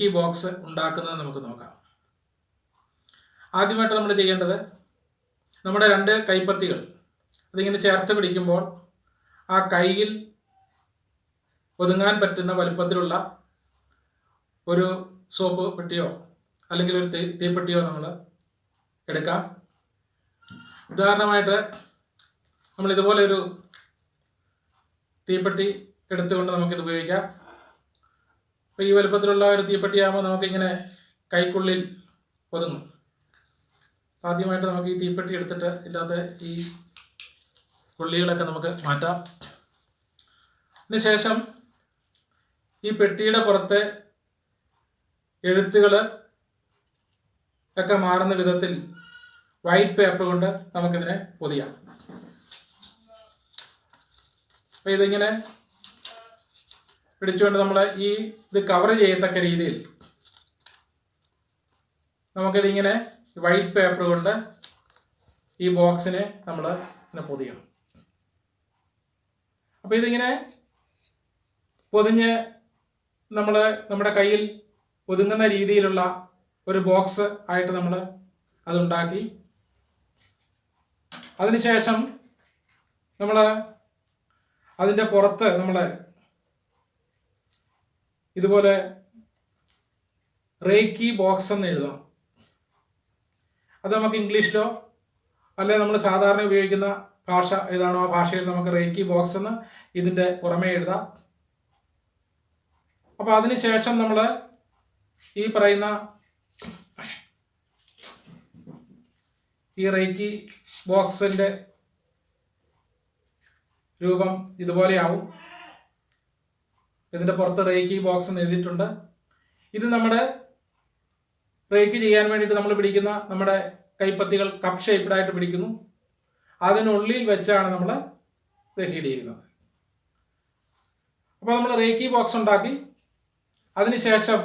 ഈ ബോക്സ് ഉണ്ടാക്കുന്നത് നമുക്ക് നോക്കാം. ആദ്യമായിട്ട് നമ്മൾ ചെയ്യേണ്ടത് നമ്മുടെ രണ്ട് കൈപ്പത്തികൾ അതിങ്ങനെ ചേർത്ത് പിടിക്കുമ്പോൾ ആ കൈയിൽ ഒതുങ്ങാൻ പറ്റുന്ന വലുപ്പത്തിലുള്ള ഒരു സോപ്പ് പെട്ടിയോ അല്ലെങ്കിൽ ഒരു തീ തീപ്പെട്ടിയോ നമ്മൾ എടുക്കാം. ഉദാഹരണമായിട്ട് നമ്മൾ ഇതുപോലെ ഒരു തീപ്പെട്ടി എടുത്തുകൊണ്ട് നമുക്കിത് ഉപയോഗിക്കാം. അപ്പോൾ ഈ വലുപ്പത്തിലുള്ള ഒരു തീപ്പെട്ടിയാകുമ്പോൾ നമുക്കിങ്ങനെ കൈക്കുള്ളിൽ ഒതുങ്ങും. ആദ്യമായിട്ട് നമുക്ക് ഈ തീപ്പെട്ടി എടുത്തിട്ട് ഇതിനകത്ത് ഈ കൊള്ളികളൊക്കെ നമുക്ക് മാറ്റാം. അതിനുശേഷം ഈ പെട്ടിയുടെ പുറത്തെ എഴുത്തുകൾ ഒക്കെ മാറുന്ന വിധത്തിൽ വൈറ്റ് പേപ്പർ കൊണ്ട് നമുക്കിതിനെ പൊതിയാം. അപ്പം ഇതിങ്ങനെ പിടിച്ചുകൊണ്ട് നമ്മൾ ഈ ഇത് കവർ ചെയ്യത്തക്ക രീതിയിൽ നമുക്കിതിങ്ങനെ വൈറ്റ് പേപ്പർ കൊണ്ട് ഈ ബോക്സിനെ നമ്മൾ ഇങ്ങനെ പൊതിയണം. അപ്പോൾ ഇതിങ്ങനെ പൊതിഞ്ഞ് നമ്മൾ നമ്മുടെ കയ്യിൽ ഒതുങ്ങുന്ന രീതിയിലുള്ള ഒരു ബോക്സ് ആയിട്ട് നമ്മൾ അതുണ്ടാക്കി. അതിനുശേഷം നമ്മൾ അതിന്റെ പുറത്ത് നമ്മൾ ഇതുപോലെ റേക്കി ബോക്സ് എന്ന് എഴുതാം അത് നമുക്ക് ഇംഗ്ലീഷിലോ അല്ലെങ്കിൽ നമ്മൾ സാധാരണ ഉപയോഗിക്കുന്ന ഭാഷ ഏതാണോ ആ ഭാഷയിൽ നമുക്ക് റേക്കി ബോക്സ് എന്ന് ഇതിന്റെ പുറമേ എഴുതാം. അപ്പോൾ അതിനുശേഷം നമ്മൾ ഈ പറയുന്ന ഈ റേക്കി ബോക്സിന്റെ രൂപം ഇതുപോലെയാവും. ഇതിന്റെ പുറത്ത് റേക്കി ബോക്സ് എന്ന് എഴുതിയിട്ടുണ്ട്. ഇത് നമ്മുടെ റേക്ക് ചെയ്യാൻ വേണ്ടിയിട്ട് നമ്മൾ പിടിക്കുന്ന നമ്മുടെ കൈപ്പത്തികൾ കപ്പ് ഷേപ്പ്ഡായിട്ട് പിടിക്കുന്നു. അതിനുള്ളിൽ വെച്ചാണ് നമ്മൾ ഹീഡ് ചെയ്യുന്നത്. അപ്പോൾ നമ്മൾ റേക്കി ബോക്സ് ഉണ്ടാക്കി. അതിനുശേഷം